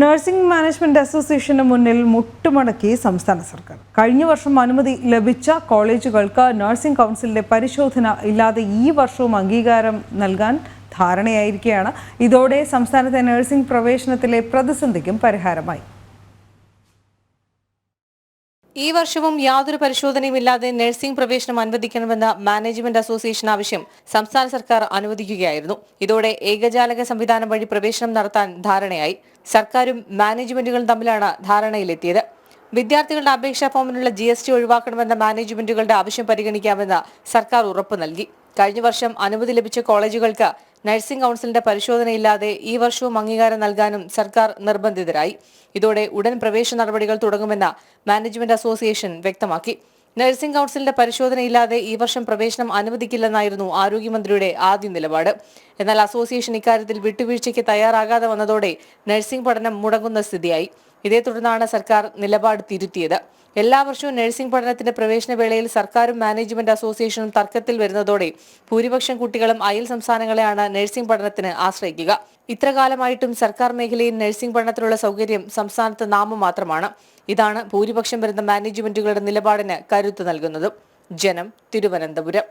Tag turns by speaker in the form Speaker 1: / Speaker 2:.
Speaker 1: Nursing management അസോസിയേഷന് മുന്നിൽ മുട്ടുമടക്കി സംസ്ഥാന സർക്കാർ. കഴിഞ്ഞ വർഷം അനുമതി ലഭിച്ച കോളേജുകൾക്ക് നഴ്സിംഗ് കൗൺസിലിന്റെ പരിശോധന ഇല്ലാതെ ഈ വർഷവും അംഗീകാരം നൽകാൻ ധാരണയായിരിക്കുകയാണ്. ഇതോടെ സംസ്ഥാനത്തെ നഴ്സിംഗ് പ്രവേശനത്തിലെ പ്രതിസന്ധിക്കും പരിഹാരമായി.
Speaker 2: ഈ വർഷവും യാതൊരു പരിശോധനയുമില്ലാതെ നഴ്സിംഗ് പ്രവേശനം അനുവദിക്കണമെന്ന മാനേജ്മെന്റ് അസോസിയേഷൻ ആവശ്യം സംസ്ഥാന സർക്കാർ അനുവദിക്കുകയായിരുന്നു. ഇതോടെ ഏകജാലക സംവിധാനം വഴി പ്രവേശനം നടത്താൻ ധാരണയായി. സർക്കാരും മാനേജ്മെന്റുകളും തമ്മിലാണ് ധാരണയിലെത്തിയത്. വിദ്യാർത്ഥികളുടെ അപേക്ഷാ ഫോമിനുള്ള ജി എസ് ടി ഒഴിവാക്കണമെന്ന മാനേജ്മെന്റുകളുടെ ആവശ്യം പരിഗണിക്കാമെന്ന് സർക്കാർ ഉറപ്പു നൽകി. കഴിഞ്ഞ വർഷം അനുമതി ലഭിച്ച കോളേജുകൾക്ക് നഴ്സിംഗ് കൌൺസിലിന്റെ പരിശോധനയില്ലാതെ ഈ വർഷവും അംഗീകാരം നൽകാനും സർക്കാർ നിർബന്ധിതരായി. ഇതോടെ ഉടൻ പ്രവേശന നടപടികൾ തുടങ്ങുമെന്ന് മാനേജ്മെന്റ് അസോസിയേഷൻ വ്യക്തമാക്കി. നഴ്സിംഗ് കൌൺസിലിന്റെ പരിശോധനയില്ലാതെ ഈ വർഷം പ്രവേശനം അനുവദിക്കില്ലെന്നായിരുന്നു ആരോഗ്യമന്ത്രിയുടെ ആദ്യ നിലപാട്. എന്നാൽ അസോസിയേഷൻ ഇക്കാര്യത്തിൽ വിട്ടുവീഴ്ചയ്ക്ക് തയ്യാറാകാതെ വന്നതോടെ നഴ്സിംഗ് പഠനം മുടങ്ങുന്ന സ്ഥിതിയായി. ഇതേ തുടർന്നാണ് സർക്കാർ നിലപാട് തിരുത്തിയത്. എല്ലാ വർഷവും നഴ്സിംഗ് പഠനത്തിന്റെ പ്രവേശന വേളയിൽ സർക്കാരും മാനേജ്മെന്റ് അസോസിയേഷനും തർക്കത്തിൽ വരുന്നതോടെ ഭൂരിപക്ഷം കുട്ടികളും അയൽ സംസ്ഥാനങ്ങളെയാണ് നഴ്സിംഗ് പഠനത്തിന് ആശ്രയിക്കുക. ഇത്രകാലമായിട്ടും സർക്കാർ മേഖലയിൽ നഴ്സിംഗ് പഠനത്തിനുള്ള സൗകര്യം സംസ്ഥാനത്ത് നാമം മാത്രമാണ്. ഇതാണ് ഭൂരിപക്ഷം വരുന്ന മാനേജ്മെന്റുകളുടെ നിലപാടിന് കരുത്ത് നൽകുന്നത്. ജനം തിരുവനന്തപുരം.